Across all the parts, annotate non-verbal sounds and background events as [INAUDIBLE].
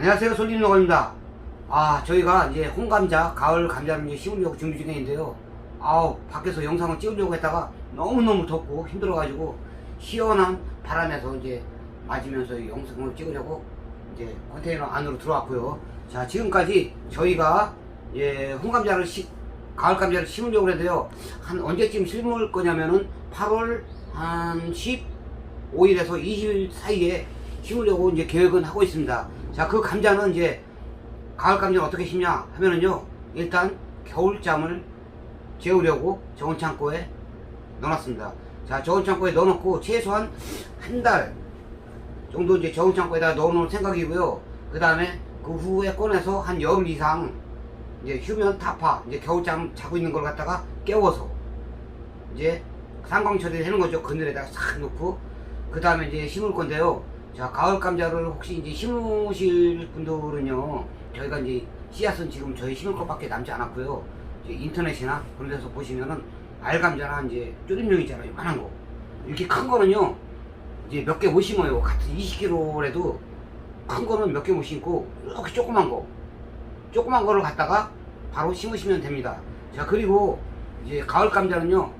안녕하세요 솔림노입니다. 아 저희가 이제 홍감자 가을 감자를 이제 심으려고 준비 중에 있는데요. 아우 밖에서 영상을 찍으려고 했다가 너무너무 덥고 힘들어 가지고 시원한 바람에서 이제 맞으면서 이 영상을 찍으려고 이제 컨테이너 안으로 들어왔고요. 자 지금까지 저희가 이제 홍감자를 시, 가을 감자를 심으려고 했는데요. 한 언제쯤 심을 거냐면은 8월 한 15일에서 20일 사이에 심으려고 이제 계획은 하고 있습니다. 자, 그 감자는 이제 가을 감자는 어떻게 심냐 하면은요. 일단 겨울잠을 재우려고 저온 창고에 넣어놨습니다. 자, 저온 창고에 넣어놓고 최소한 한 달 정도 이제 저온 창고에다 넣어놓을 생각이고요. 그 다음에 그 후에 꺼내서 한 열흘 이상 이제 휴면 타파 이제 겨울잠 자고 있는 걸 갖다가 깨워서 이제 상광 처리를 해놓은 거죠. 그늘에다가 싹 놓고 그 다음에 이제 심을 건데요. 자 가을 감자를 혹시 이제 심으실 분들은요 저희가 이제 씨앗은 지금 저희 심을 것밖에 남지 않았고요. 이제 인터넷이나 그런 데서 보시면은 알 감자나 이제 쪼림용 있잖아요. 요만한 거 이렇게 큰 거는요 이제 몇 개 못 심어요. 같은 20kg라도 큰 거는 몇 개 못 심고 이렇게 조그만 거 조그만 거를 갖다가 바로 심으시면 됩니다. 자 그리고 이제 가을 감자는요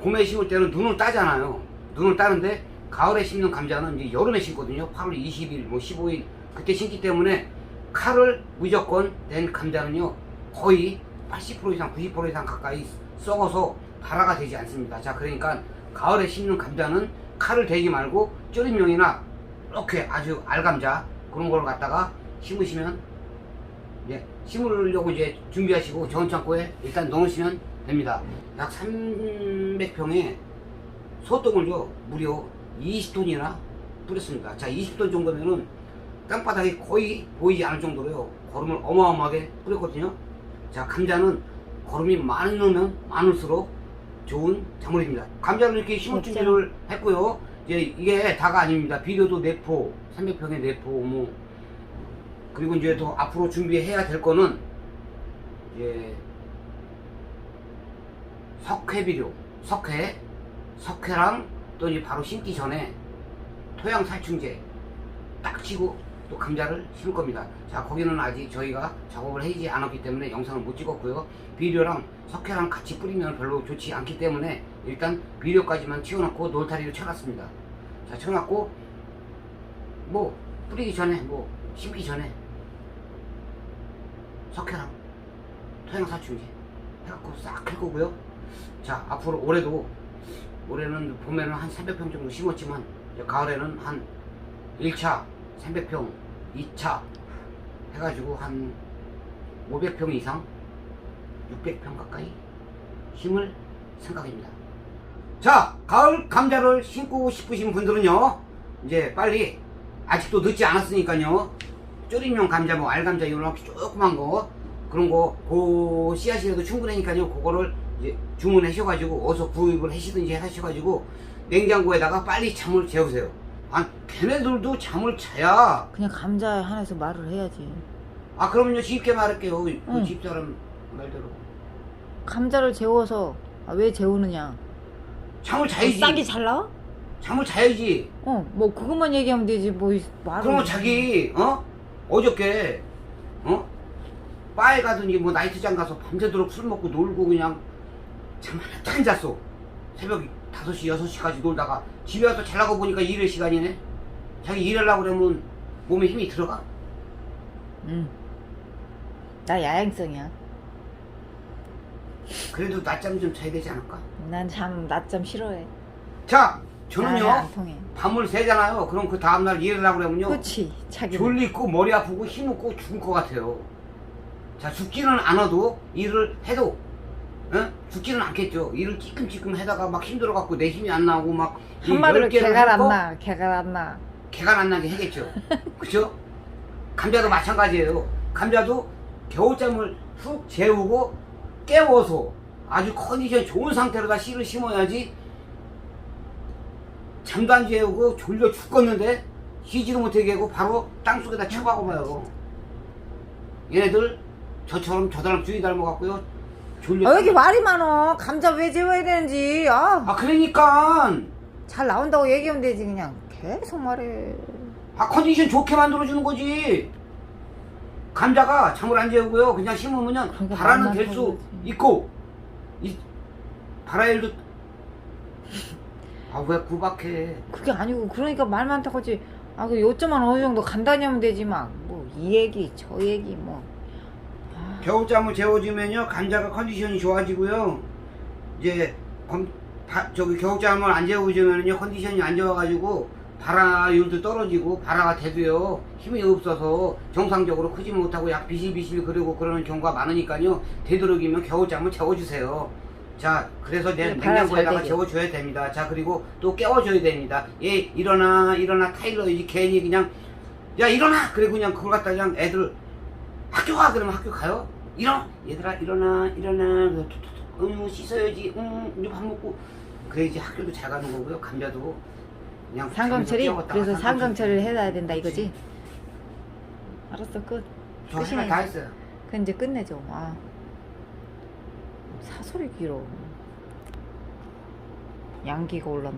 봄에 심을 때는 눈을 따잖아요. 눈을 따는데 가을에 심는 감자는 이제 여름에 심거든요. 8월 20일, 뭐 15일 그때 심기 때문에 칼을 무조건 낸 감자는요 거의 80% 이상, 90% 이상 가까이 썩어서 발화가 되지 않습니다. 자 그러니까 가을에 심는 감자는 칼을 대지 말고 쪼림용이나 이렇게 아주 알감자 그런 걸 갖다가 심으시면 예, 심으려고 이제 준비하시고 저온 창고에 일단 넣으시면 됩니다. 약 300평에 소떡을 요 무려 20톤이나 뿌렸습니다. 자, 20톤 정도면은 땅바닥이 거의 보이지 않을 정도로요. 거름을 어마어마하게 뿌렸거든요. 자, 감자는 거름이 많으면 많을수록 좋은 작물입니다. 감자를 이렇게 심을. 준비를 했고요. 이제 이게 다가 아닙니다. 비료도 내포, 300평에 내포, 뭐 그리고 이제 또 앞으로 준비해야 될 거는 이제 석회 비료, 석회, 석회랑 또 이제 바로 심기 전에 토양 살충제 딱 치고 또 감자를 심을 겁니다. 자, 거기는 아직 저희가 작업을 하지 않았기 때문에 영상을 못 찍었고요. 비료랑 석회랑 같이 뿌리면 별로 좋지 않기 때문에 일단 비료까지만 치워놓고 놀타리를 쳐놨습니다. 자, 쳐놨고 뭐 뿌리기 전에 뭐 심기 전에 석회랑 토양 살충제 해갖고 싹 할 거고요. 자 앞으로 올해도 올해는 봄에는 한 300평 정도 심었지만 가을에는 한 1차 300평, 2차 해가지고 한 500평 이상 600평 가까이 심을 생각입니다. 자 가을 감자를 심고 싶으신 분들은요 이제 빨리 아직도 늦지 않았으니까요 쪼림용 감자 뭐 알감자 이렇게 조그만 거 그런 거 그 씨앗이라도 충분하니까요 그거를 주문하셔가지고 어서 구입을 하시든지 하셔가지고 냉장고에다가 빨리 잠을 재우세요 아 걔네들도 잠을 자야 그냥 감자 하나에서 말을 해야지. 아 그럼요 쉽게 말할게요 그 응. 집사람 말대로 감자를 재워서 아, 왜 재우느냐? 잠을 자야지 싹이 잘 나와? 잠을 자야지 어, 뭐 그것만 얘기하면 되지 뭐 이- 말을. 그러면 자기 어 어저께 어 바에 가든지 뭐 나이트장 가서 밤새도록 술 먹고 놀고 그냥 잠 한참 잤어 새벽 5시 6시까지 놀다가 집에 와서 잘나고 보니까 일할 시간이네 자기 일하려고 그러면 몸에 힘이 들어가 응. 나 야행성이야. 그래도 낮잠 좀 자야 되지 않을까 난 잠 낮잠 싫어해. 자 나는 저는요 안 통해. 밤을 새잖아요 그럼 그 다음날 일하려고 그러면요 그렇지. 자기. 졸리고 머리 아프고 힘없고 죽을 것 같아요. 자 죽지는 않아도 일을 해도 어? 죽지는 않겠죠. 일을 찌끔찌끔 해다가 막 힘들어갖고 내 힘이 안 나오고 막 한 마리로 열 개를 개가 안 나. 개가 안 나. 개가 안 나게 하겠죠. [LAUGHS] 그죠? 감자도 마찬가지예요. 감자도 겨울잠을 훅 재우고 깨워서 아주 컨디션 좋은 상태로 다 씨를 심어야지 잠도 안 재우고 졸려 죽겠는데 쉬지도 못하게 하고 바로 땅속에다 쳐박아 봐요. 얘네들 저처럼 저 사람 주인 닮아갖고요. 졸려. 아, 여기 말이 많어. 감자 왜 재워야 되는지. 아, 아 그러니까 잘 나온다고 얘기하면 되지 그냥. 계속 말해. 아 컨디션 좋게 만들어주는 거지 감자가 잠을 안 재우고요 그냥 심으면 그러니까 발화는 말만 될수 하고 있고 이 발화일도 아 왜 구박해 그게 아니고 그러니까 말 많다고 하지 아 그 요점만 어느 정도 간단히 하면 되지 막 뭐 이 얘기 저 얘기 뭐 아, 겨울잠을 재워주면요 감자가 컨디션이 좋아지고요. 이제 검, 바, 저기 겨울잠을 안 재워주면요 컨디션이 안 좋아가지고 발화율도 떨어지고 발화가 돼도요. 힘이 없어서 정상적으로 크지 못하고 약 비실비실 그러고 그러는 경우가 많으니까요. 되도록이면 겨울잠을 재워주세요. 자 그래서 내 네, 냉장고에다가. 재워줘야 됩니다. 자 그리고 또 깨워줘야 됩니다. 얘 일어나 일어나 타일러이지 괜히 그냥 야 일어나! 그래 그냥 그걸 갖다 그냥 애들 학교 가! 그러면 학교 가요? 일어나 얘들아 일어나 일어나. 툭툭툭, 응 씻어야지. 응 이제 밥 먹고. 그래야지 학교도 잘 가는 거고요 감자도. 그냥 깨웠다가 그래서. 상강철을 해야 된다 이거지? 알았어 끝. 저 끝이네. 다 했어요. 그 이제 끝내죠 아. 사소리 길어. 양기가 올라